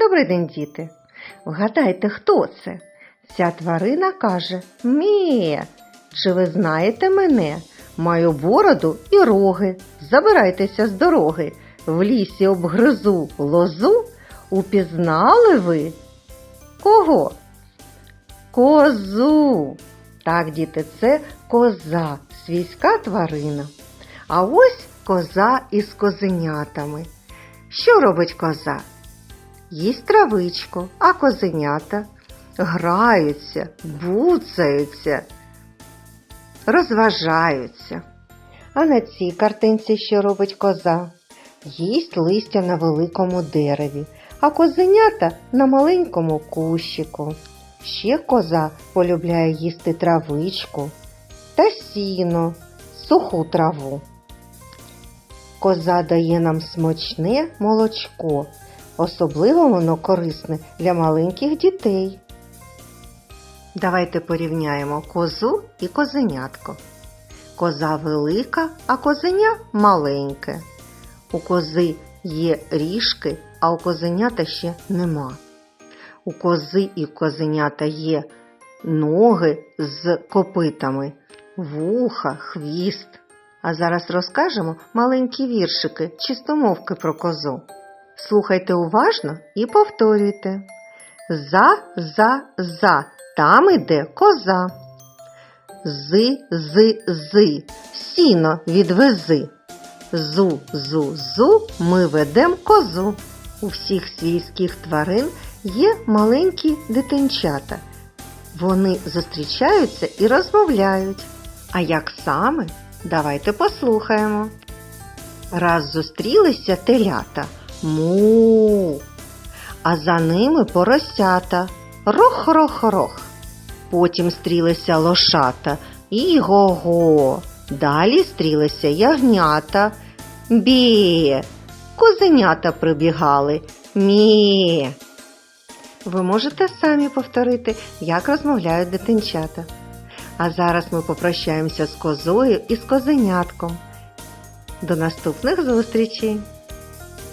Добрий день, діти. Вгадайте, хто це? Ця тварина каже Мє. Чи ви знаєте мене? Маю бороду і роги. Забирайтеся з дороги. В лісі обгризу лозу. Упізнали ви? Кого? Козу. Так, діти, це коза, свійська тварина. А ось коза із козенятами. Що робить коза? Їсть травичку, а козенята граються, буцаються, розважаються. А на цій картинці що робить коза? Їсть листя на великому дереві, а козенята на маленькому кущику. Ще коза полюбляє їсти травичку та сіно, суху траву. Коза дає нам смачне молочко, особливо воно корисне для маленьких дітей. Давайте порівняємо козу і козенятко. Коза велика, а козеня маленьке. У кози є ріжки, а у козенята ще нема. У кози і козенята є ноги з копитами, вуха, хвіст. А зараз розкажемо маленькі віршики, чистомовки про козу. Слухайте уважно і повторюйте. За, за, за, там іде коза. Зи, зи, зи, сіно відвези. Зу, зу, зу, ми ведем козу. У всіх свійських тварин є маленькі дитинчата. Вони зустрічаються і розмовляють. А як саме? Давайте послухаємо. Раз зустрілися телята му, а за ними поросята рох-рох-рох. Потім стрілися лошата іго-го. Далі стрілися ягнята бє. Козенята прибігали мє. Ви можете самі повторити, як розмовляють дитинчата. А зараз ми попрощаємося з козою і з козенятком. До наступних зустрічей!